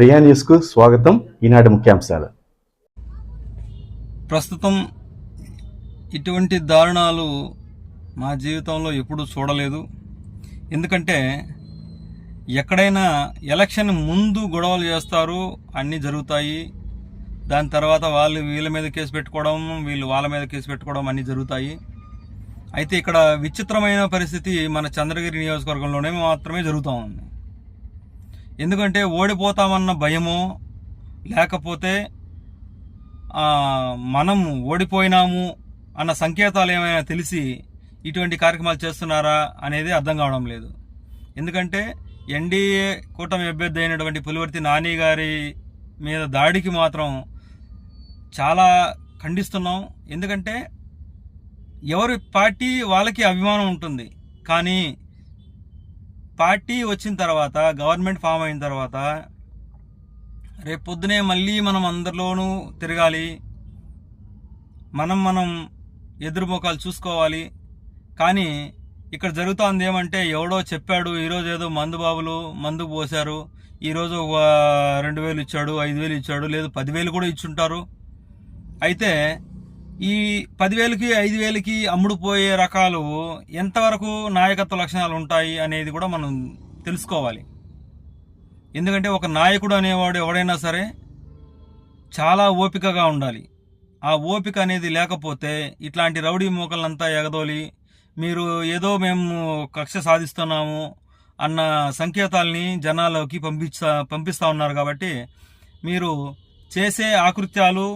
ప్రియా న్యూస్కు స్వాగతం. ఈనాటి ముఖ్యాంశాలు. ప్రస్తుతం ఇటువంటి దారుణాలు మా జీవితంలో ఎప్పుడూ చూడలేదు. ఎందుకంటే ఎక్కడైనా ఎలక్షన్ ముందు గొడవలు చేస్తారు అన్నీ జరుగుతాయి. దాని తర్వాత వాళ్ళు వీళ్ళ మీద కేసు పెట్టుకోవడం వీళ్ళు వాళ్ళ మీద కేసు పెట్టుకోవడం అన్నీ జరుగుతాయి. అయితే ఇక్కడ విచిత్రమైన పరిస్థితి మన చంద్రగిరి నియోజకవర్గంలోనే మాత్రమే జరుగుతూ ఉంది. ఎందుకంటే ఓడిపోతామన్న భయము లేకపోతే మనం ఓడిపోయినాము అన్న సంకేతాలు ఏమైనా తెలిసి ఇటువంటి కార్యక్రమాలు చేస్తున్నారా అనేది అర్థం కావడం లేదు. ఎందుకంటే ఎన్డీఏ కూటమి అభ్యర్థి అయినటువంటి పులివర్తి నాని గారి మీద దాడికి మాత్రం చాలా ఖండిస్తున్నాం. ఎందుకంటే ఎవరి పార్టీ వాళ్ళకి అభిమానం ఉంటుంది. కానీ పార్టీ వచ్చిన తర్వాత గవర్నమెంట్ ఫామ్ అయిన తర్వాత రేపు పొద్దునే మళ్ళీ మనం అందరిలోనూ తిరగాలి. మనం మనం ఎదురుముఖాలు చూసుకోవాలి. కానీ ఇక్కడ జరుగుతోంది ఏమంటే ఎవడో చెప్పాడు ఈరోజు ఏదో మందు బాబులు మందు పోశారు. ఈరోజు ఒక రెండు వేలు ఇచ్చాడు ఐదు వేలు ఇచ్చాడు లేదు పదివేలు కూడా ఇచ్చుంటారు. అయితే ఈ పదివేలకి ఐదు వేలకి అమ్ముడుపోయే రకాలు ఎంతవరకు నాయకత్వ లక్షణాలు ఉంటాయి అనేది కూడా మనం తెలుసుకోవాలి. ఎందుకంటే ఒక నాయకుడు అనేవాడు ఎవడైనా సరే చాలా ఓపికగా ఉండాలి. ఆ ఓపిక అనేది లేకపోతే ఇట్లాంటి రౌడీ మూకలంతా ఎగదోలి మీరు ఏదో మేము కక్ష సాధిస్తున్నాము అన్న సంకేతాల్ని జనాల్లోకి పంపిస్తా పంపిస్తూ ఉన్నారు కాబట్టి మీరు చేసే ఆకృత్యాలు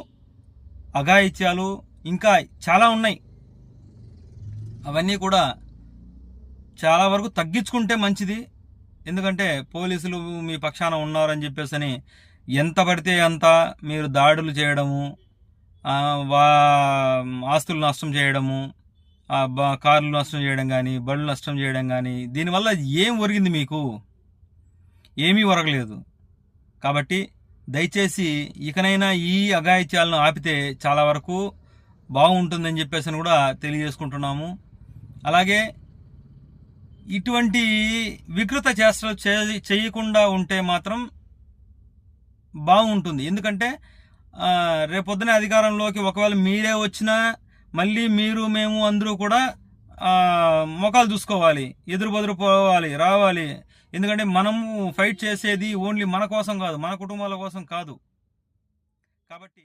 అఘాయిత్యాలు ఇంకా చాలా ఉన్నాయి. అవన్నీ కూడా చాలా వరకు తగ్గించుకుంటే మంచిది. ఎందుకంటే పోలీసులు మీ పక్షాన ఉన్నారని చెప్పేసి అని ఎంత పడితే అంత మీరు దాడులు చేయడము వా ఆస్తులు నష్టం చేయడము కార్లు నష్టం చేయడం కానీ బళ్ళు నష్టం చేయడం కానీ దీనివల్ల ఏం ఒరిగింది మీకు? ఏమీ ఒరగలేదు. కాబట్టి దయచేసి ఇకనైనా ఈ అఘాయిత్యాలను ఆపితే చాలా వరకు బాగుంటుందని చెప్పేసి అని కూడా తెలియజేసుకుంటున్నాము. అలాగే ఇటువంటి వికృత చేష్టలు చే- చేయకుండా ఉంటే మాత్రం బాగుంటుంది. ఎందుకంటే రేపొద్దున అధికారంలోకి ఒకవేళ మీరే వచ్చినా మళ్ళీ మీరు మేము అందరూ కూడా మొఖాలు చూసుకోవాలి ఎదురు బదురు పోవాలి రావాలి. ఎందుకంటే మనము ఫైట్ చేసేది ఓన్లీ మన కోసం కాదు మన కుటుంబాల కోసం కాదు. కాబట్టి